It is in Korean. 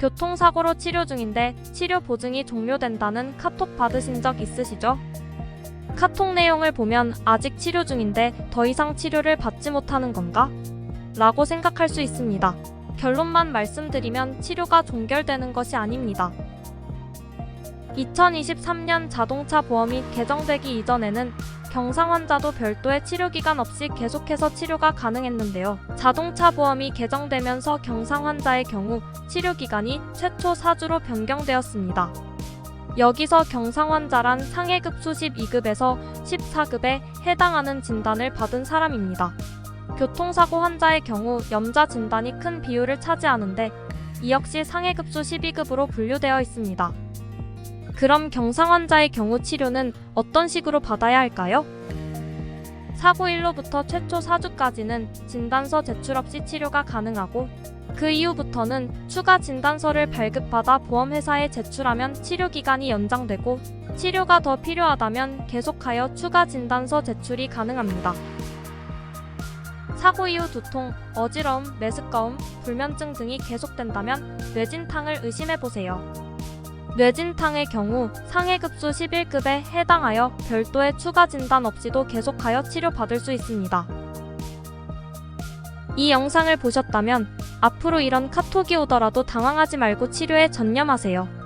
교통사고로 치료 중인데 치료 보증이 종료된다는 카톡 받으신 적 있으시죠? 카톡 내용을 보면 아직 치료 중인데 더 이상 치료를 받지 못하는 건가? 라고 생각할 수 있습니다. 결론만 말씀드리면 치료가 종결되는 것이 아닙니다. 2023년 자동차 보험이 개정되기 이전에는 경상 환자도 별도의 치료 기간 없이 계속해서 치료가 가능했는데요. 자동차 보험이 개정되면서 경상 환자의 경우 치료 기간이 최초 4주로 변경되었습니다. 여기서 경상 환자란 상해급 수십 2급에서 14급에 해당하는 진단을 받은 사람입니다. 교통사고 환자의 경우 염자 진단이 큰 비율을 차지하는데 이 역시 상해급수 12급으로 분류되어 있습니다. 그럼 경상 환자의 경우 치료는 어떤 식으로 받아야 할까요? 사고일로부터 최초 4주까지는 진단서 제출 없이 치료가 가능하고 그 이후부터는 추가 진단서를 발급받아 보험회사에 제출하면 치료 기간이 연장되고 치료가 더 필요하다면 계속하여 추가 진단서 제출이 가능합니다. 사고 이후 두통, 어지러움, 메스꺼움, 불면증 등이 계속된다면 뇌진탕을 의심해 보세요. 뇌진탕의 경우 상해급수 11급에 해당하여 별도의 추가 진단 없이도 계속하여 치료받을 수 있습니다. 이 영상을 보셨다면 앞으로 이런 카톡이 오더라도 당황하지 말고 치료에 전념하세요.